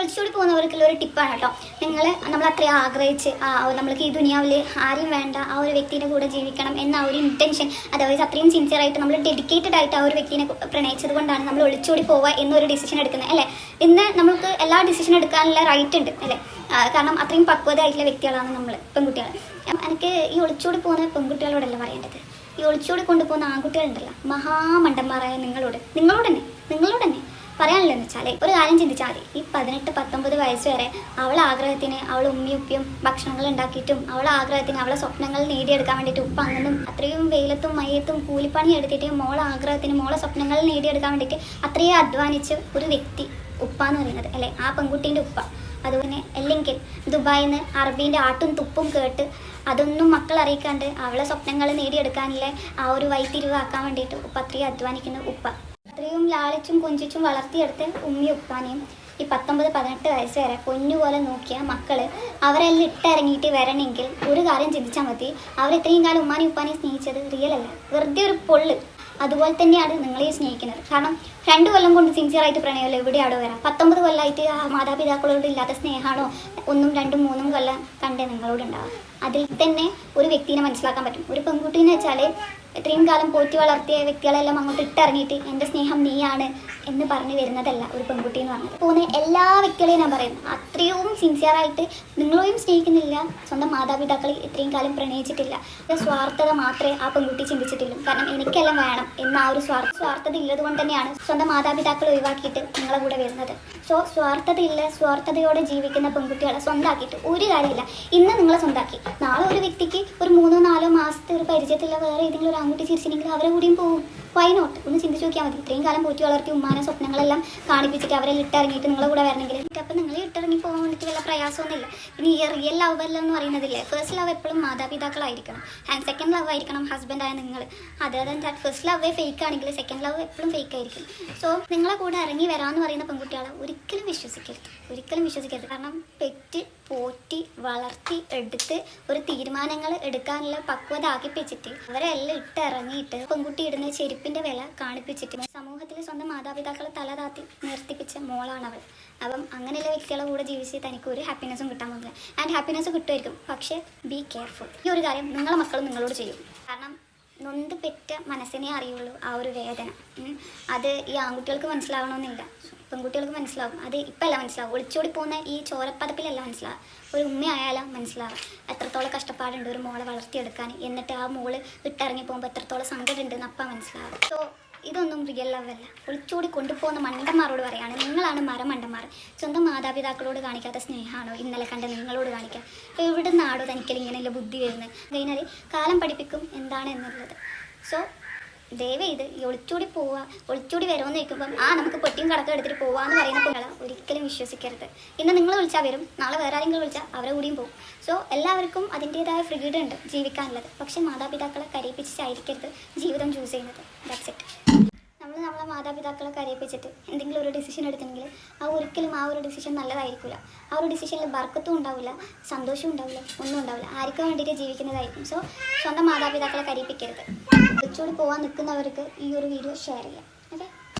ഒളിച്ചോടി പോകുന്നവർക്കുള്ള ഒരു ടിപ്പാണ് കേട്ടോ. നിങ്ങൾ നമ്മൾ അത്രയും ആഗ്രഹിച്ച് നമ്മൾക്ക് ഈ ദുനിയാവിൽ ആരും വേണ്ട ആ ഒരു വ്യക്തിയുടെ കൂടെ ജീവിക്കണം എന്ന ഒരു ഇന്റൻഷൻ അതേപോലെ അത്രയും സിൻസിയറായിട്ട് നമ്മൾ ഡെഡിക്കേറ്റഡ് ആയിട്ട് ആ ഒരു വ്യക്തിനെ പ്രണയിച്ചത് കൊണ്ടാണ് നമ്മൾ ഒളിച്ചോടി പോവുക എന്നൊരു ഡിസിഷൻ എടുക്കുന്നത് അല്ലേ? ഇന്ന് നമുക്ക് എല്ലാ ഡിസിഷൻ എടുക്കാനുള്ള റൈറ്റ് ഉണ്ട് അല്ലേ? കാരണം അത്രയും പക്വതയായിട്ടുള്ള വ്യക്തികളാണ് നമ്മൾ പെൺകുട്ടികൾ എനിക്ക് ഈ ഒളിച്ചോടി പോകുന്ന പെൺകുട്ടികളോടല്ല പറയേണ്ടത്. ഈ ഒളിച്ചോടി കൊണ്ടുപോകുന്ന ആൺകുട്ടികളുണ്ടല്ലോ മഹാമണ്ടന്മാരായ നിങ്ങളോട് നിങ്ങളോട് തന്നെ നിങ്ങളോട് തന്നെ പറയാനില്ലെന്ന് വെച്ചാൽ ഒരു കാര്യം ചിന്തിച്ചാൽ മതി. ഈ പതിനെട്ട് പത്തൊമ്പത് വയസ്സ് വരെ അവൾ ആഗ്രഹത്തിന് അവൾ ഉമ്മയും ഉപ്പിയും ഭക്ഷണങ്ങൾ ഉണ്ടാക്കിയിട്ടും അവൾ ആഗ്രഹത്തിന് അവളെ സ്വപ്നങ്ങൾ നേടിയെടുക്കാൻ വേണ്ടിയിട്ട് ഉപ്പ അങ്ങനും അത്രയും വെയിലത്തും മയത്തും കൂലിപ്പണി എടുത്തിട്ട് മോളെ ആഗ്രഹത്തിന് മോളെ സ്വപ്നങ്ങൾ നേടിയെടുക്കാൻ വേണ്ടിയിട്ട് അത്രയും അധ്വാനിച്ച ഒരു വ്യക്തി ഉപ്പ എന്ന് പറയുന്നത് അല്ലേ? ആ പെൺകുട്ടീന്റെ ഉപ്പ. അതുപോലെ അല്ലെങ്കിൽ ദുബായിൽ നിന്ന് അറബീന്റെ ആട്ടും തുപ്പും കേട്ട് അതൊന്നും മക്കൾ അറിയിക്കാണ്ട് അവളെ സ്വപ്നങ്ങൾ നേടിയെടുക്കാനുള്ള ആ ഒരു വൈത്തിരിവാക്കാൻ വേണ്ടിയിട്ട് ഉപ്പ അത്രയും അധ്വാനിക്കുന്ന ഉപ്പ. അത്രയും ലാളിച്ചും കൊഞ്ചിച്ചും വളർത്തിയെടുത്ത് ഉമ്മി ഉപ്പാനെയും ഈ പത്തൊമ്പത് പതിനെട്ട് വയസ്സ് വരെ പൊന്നുപോലെ നോക്കിയ മക്കൾ അവരെല്ലാം ഇട്ടിറങ്ങിയിട്ട് വരണമെങ്കിൽ ഒരു കാര്യം ചിന്തിച്ചാൽ മതി. അവർ ഇത്രയും കാലം ഉമ്മാനെയും ഉപ്പാനെയും സ്നേഹിച്ചത് റിയൽ അല്ല. വെറുതെ ഒരു പൊള്ള്. അതുപോലെ തന്നെയാണ് നിങ്ങളെയും സ്നേഹിക്കുന്നത്. കാരണം രണ്ട് കൊല്ലം കൊണ്ട് സിൻസിയർ ആയിട്ട് പ്രണയമല്ലോ? എവിടെയാണോ വരാം പത്തൊമ്പത് കൊല്ലമായിട്ട് മാതാപിതാക്കളോട് ഇല്ലാത്ത സ്നേഹമാണോ? ഒന്നും രണ്ടും മൂന്നും കൊല്ലം കണ്ടേ നിങ്ങളോട് ഉണ്ടാവുക. അതിൽ തന്നെ ഒരു വ്യക്തിനെ മനസ്സിലാക്കാൻ പറ്റും. ഒരു പെൺകുട്ടീനെ വെച്ചാൽ ഇത്രയും കാലം പോറ്റി വളർത്തിയ വ്യക്തികളെല്ലാം അങ്ങോട്ട് ഇട്ടിറങ്ങിയിട്ട് എന്റെ സ്നേഹം നീയാണ് എന്ന് പറഞ്ഞു വരുന്നതല്ല ഒരു പെൺകുട്ടി എന്ന് പറഞ്ഞത്. പോകുന്ന എല്ലാ വ്യക്തികളെയും ഞാൻ പറയുന്നു അത്രയും സിൻസിയറായിട്ട് നിങ്ങളെയും സ്നേഹിക്കുന്നില്ല. സ്വന്തം മാതാപിതാക്കളെ ഇത്രയും കാലം പ്രണയിച്ചിട്ടില്ല. സ്വാർത്ഥത മാത്രമേ ആ പെൺകുട്ടി ചിന്തിച്ചിട്ടുള്ളൂ. കാരണം എനിക്കെല്ലാം വേണം എന്ന ആ ഒരു സ്വാർത്ഥ സ്വാർത്ഥത ഉള്ളത് കൊണ്ട് തന്നെയാണ് സ്വന്തം മാതാപിതാക്കളെ ഒഴിവാക്കിയിട്ട് നിങ്ങളെ കൂടെ വരുന്നത്. സോ സ്വാർത്ഥതയില്ല സ്വാർത്ഥതയോടെ ജീവിക്കുന്ന പെൺകുട്ടികളെ സ്വന്തമാക്കിയിട്ട് ഒരു കാര്യമില്ല. ഇന്ന് നിങ്ങളെ സ്വന്തമാക്കി നാളെ ഒരു വ്യക്തിക്ക് ഒരു മൂന്നോ നാലോ മാസത്തെ ഒരു പരിചയത്തിലുള്ള വേറെ ഏതെങ്കിലും ഒരു ആൺകുട്ടി ചിരിച്ചിട്ടുണ്ടെങ്കിൽ അവരെ കൂടിയും പോകും വൈ നോട്ട് ഒന്ന് ചിന്തിച്ച് നോക്കിയാൽ മതി. ഇത്രയും കാലം പോറ്റി വളർത്തി ഉമ്മാനെ സ്വപ്നങ്ങളെല്ലാം കാണിപ്പിച്ചിട്ട് അവരെ ഇട്ടിറങ്ങിയിട്ട് നിങ്ങളെ കൂടെ വരണമെങ്കിൽ. അപ്പം നിങ്ങൾ വേണ്ടിയിട്ട് പ്രയാസമൊന്നുമില്ല. പിന്നെ ഈ റിയൽ ലവ് അല്ല എന്ന് പറയുന്നതില്ലേ? ഫസ്റ്റ് ലവ് എപ്പോഴും മാതാപിതാക്കളായിരിക്കണം. ആൻഡ് സെക്കൻഡ് ലവ് ആയിരിക്കണം ഹസ്ബൻഡ് ആയ നിങ്ങൾ. Other than that first love fake ആണെങ്കിൽ സെക്കൻഡ് ലവ് എപ്പോഴും ഫേക്ക് ആയിരിക്കും. സോ നിങ്ങളെ കൂടെ ഇറങ്ങി വരാമെന്ന് പറയുന്ന പെൺകുട്ടികളെ ഒരിക്കലും വിശ്വസിക്കരുത്. ഒരിക്കലും വിശ്വസിക്കരുത്. കാരണം പെറ്റ് പോറ്റി വളർത്തി എടുത്ത് ഒരു തീരുമാനങ്ങൾ എടുക്കാനുള്ള പക്വത ആക്കിപ്പിച്ചിട്ട് അവരെല്ലാം ഇട്ടിറങ്ങിയിട്ട് പെൺകുട്ടി ഇടുന്ന ചെരുപ്പിന്റെ വില കാണിപ്പിച്ചിട്ട് സമൂഹത്തിൽ സ്വന്തം മാതാപിതാക്കളെ തല താത്തി നിർത്തിപ്പിച്ച മോളാണ് അവൾ അപ്പം അങ്ങനെയുള്ള വ്യക്തികളെ കൂടെ ജീവിച്ച് തനിക്ക് ഒരു ഹാപ്പിനെസ്സും കിട്ടാൻ പോകുന്നില്ല. ആൻഡ് ഹാപ്പിനെസ് കിട്ടുമായിരിക്കും. പക്ഷെ ബി കെയർഫുൾ ഈ ഒരു കാര്യം നിങ്ങളെ മക്കളും നിങ്ങളോട് ചെയ്യും. കാരണം നൊന്ത് പെറ്റ മനസ്സിനെ അറിയുള്ളൂ ആ ഒരു വേദന. അത് ഈ ആൺകുട്ടികൾക്ക് മനസ്സിലാവണമെന്നില്ല. പെൺകുട്ടികൾക്ക് മനസ്സിലാവും. അത് ഇപ്പം അല്ല മനസ്സിലാവും ഒളിച്ചോടി പോകുന്ന ഈ ചോരപ്പതപ്പിലല്ല മനസ്സിലാവും ഒരു ഉമ്മയായാലും മനസ്സിലാവും എത്രത്തോളം കഷ്ടപ്പാടുണ്ട് ഒരു മോളെ വളർത്തിയെടുക്കാൻ. എന്നിട്ട് ആ മോൾ വിട്ടിറങ്ങി പോകുമ്പോൾ എത്രത്തോളം സങ്കടമുണ്ട് എന്ന് അപ്പം മനസ്സിലാവും സോ ഇതൊന്നും റിയൽ ലവല്ല ഒളിച്ചോടി കൊണ്ടുപോകുന്ന മണ്ടന്മാരോട് പറയാണ്. നിങ്ങളാണ് മരമണ്ടന്മാർ സ്വന്തം മാതാപിതാക്കളോട് കാണിക്കാത്ത സ്നേഹമാണോ ഇന്നലെ കണ്ട നിങ്ങളോട് കാണിക്കുക എവിടെ നിന്നാടോ തനിക്കൽ ബുദ്ധി വരുന്നത്? കഴിഞ്ഞാൽ കാലം പഠിപ്പിക്കും എന്താണ് എന്നുള്ളത്. സോ ദയവ് ചെയ്ത് ഈ ഒളിച്ചോടി പോവുക ഒളിച്ചോടി വരുമെന്ന് ചോദിക്കുമ്പം ആ നമുക്ക് പൊട്ടിയും കടക്കം എടുത്തിട്ട് പോവാന്ന് പറയുന്ന പിള്ളേരെ ഒരിക്കലും വിശ്വസിക്കരുത്. ഇന്ന് നിങ്ങൾ വിളിച്ചാൽ വരും നാളെ വേറെ ആരെങ്കിലും വിളിച്ചാൽ അവരെ കൂടിയും പോകും സോ എല്ലാവർക്കും അതിന്റേതായ ഫ്രീഡം ഉണ്ട് ജീവിക്കാനുള്ളത്. പക്ഷേ മാതാപിതാക്കളെ കരയിപ്പിച്ചായിരിക്കരുത് ജീവിതം ചൂസ് ചെയ്യുന്നത്. ദാറ്റ്സ് ഇറ്റ് നമ്മൾ നമ്മളെ മാതാപിതാക്കളെ കരയിപ്പിച്ചിട്ട് എന്തെങ്കിലും ഒരു ഡിസിഷൻ എടുത്തെങ്കിൽ ആ ഒരിക്കലും ആ ഒരു ഡിസിഷൻ നല്ലതായിരിക്കില്ല ആ ഒരു ഡിസിഷനിൽ ബർക്കത്തും ഉണ്ടാവില്ല സന്തോഷവും ഉണ്ടാവില്ല ഒന്നും ഉണ്ടാവില്ല. ആർക്കും വേണ്ടിയിട്ട് ജീവിക്കുന്നതായിരിക്കും. സോ സ്വന്തം മാതാപിതാക്കളെ കരയിപ്പിക്കരുത്. വിളിച്ചോടി പോകാൻ നിൽക്കുന്നവർക്ക് ഈ ഒരു വീഡിയോ ഷെയർ ചെയ്യാം.